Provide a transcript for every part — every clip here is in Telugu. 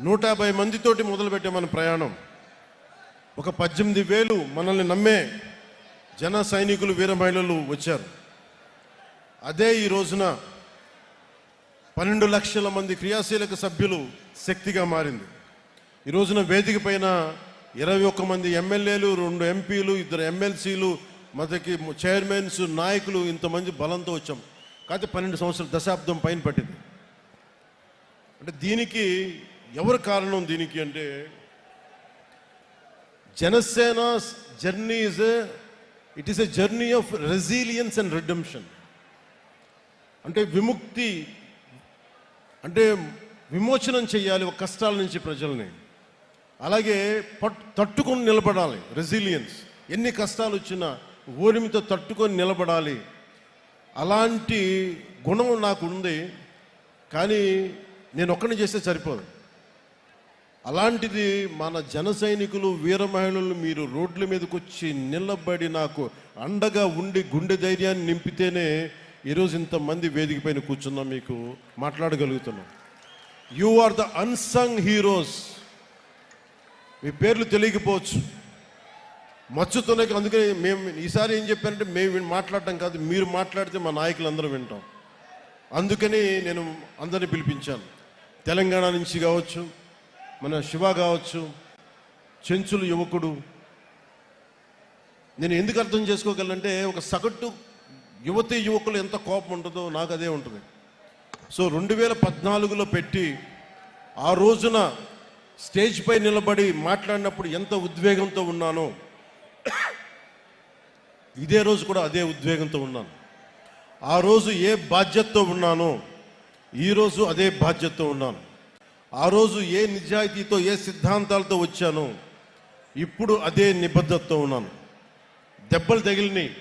నూట యాభై మందితోటి మొదలుపెట్టే మన ప్రయాణం. ఒక పద్దెనిమిది వేలు మనల్ని నమ్మే జన సైనికులు వీర మహిళలు వచ్చారు. అదే ఈ రోజున పన్నెండు లక్షల మంది క్రియాశీలక సభ్యులు శక్తిగా మారింది. ఈ రోజున వేదిక పైన ఇరవై ఒక్క మంది ఎమ్మెల్యేలు రెండు ఎంపీలు ఇద్దరు ఎమ్మెల్సీలు మనకి చైర్మన్స్ నాయకులు ఇంతమంది బలంతో వచ్చాం. కాకపోతే పన్నెండు సంవత్సరాల దశాబ్దం పైన పట్టింది. అంటే దీనికి ఎవరు కారణం దీనికి అంటే Janasena journey is it is a journey of resilience and redemption అంటే విముక్తి అంటే విమోచనం చేయాలి ఒక కష్టాల నుంచి ప్రజల్ని. అలాగే పట్ తట్టుకొని నిలబడాలి రెసిలియన్స్ ఎన్ని కష్టాలు వచ్చినా ఓరిమితో తట్టుకొని నిలబడాలి. అలాంటి గుణం నాకు ఉంది కానీ నేను ఒక్కడిని చేస్తే సరిపోదు. అలాంటిది మన జన సైనికులు వీర మహిళలు మీరు రోడ్ల మీదకి వచ్చి నిలబడి నాకు అండగా ఉండి గుండె ధైర్యాన్ని నింపితేనే ఈరోజు ఇంతమంది వేదిక పైన కూర్చున్నాం మీకు మాట్లాడగలుగుతున్నాం. You are the unsung heroes మీ పేర్లు తెలియకపోవచ్చు. మచ్చుతున్నాయి అందుకని మేము ఈసారి ఏం చెప్పారంటే మేము మాట్లాడటం కాదు మీరు మాట్లాడితే మా నాయకులు అందరూ వింటాం. అందుకని నేను అందరిని పిలిపించాను. తెలంగాణ నుంచి కావచ్చు మన శివ కావచ్చు చెంచులు యువకుడు. నేను ఎందుకు అర్థం చేసుకోగలంటే ఒక సగటు యువతి యువకులు ఎంత కోపం ఉంటుందో నాకు అదే ఉంటుంది. సో రెండు వేల పద్నాలుగులో పెట్టి ఆ రోజున స్టేజ్ పై నిలబడి మాట్లాడినప్పుడు ఎంత ఉద్వేగంతో ఉన్నానో ఇదే రోజు కూడా అదే ఉద్వేగంతో ఉన్నాను. ఆ రోజు ఏ బాధ్యతతో ఉన్నానో ఈరోజు అదే బాధ్యతతో ఉన్నాను. ఆ రోజు ఏ నిజాయితీతో ఏ సిద్ధాంతాలతో వచ్చానో ఇప్పుడు అదే నిబద్ధతతో ఉన్నాను. దెబ్బలు తగిలినాయి.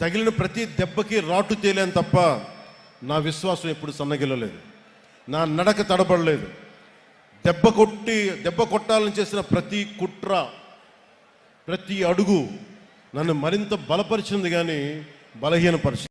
తగిలిన ప్రతి దెబ్బకి రాటు తేలేను తప్ప నా విశ్వాసం ఎప్పుడు సన్నగిల్లలేదు. నా నడక తడబడలేదు. దెబ్బ కొట్టి దెబ్బ కొట్టాలని చేసిన ప్రతి కుట్ర ప్రతి అడుగు నన్ను మరింత బలపరిచింది కానీ బలహీనపరిచింది.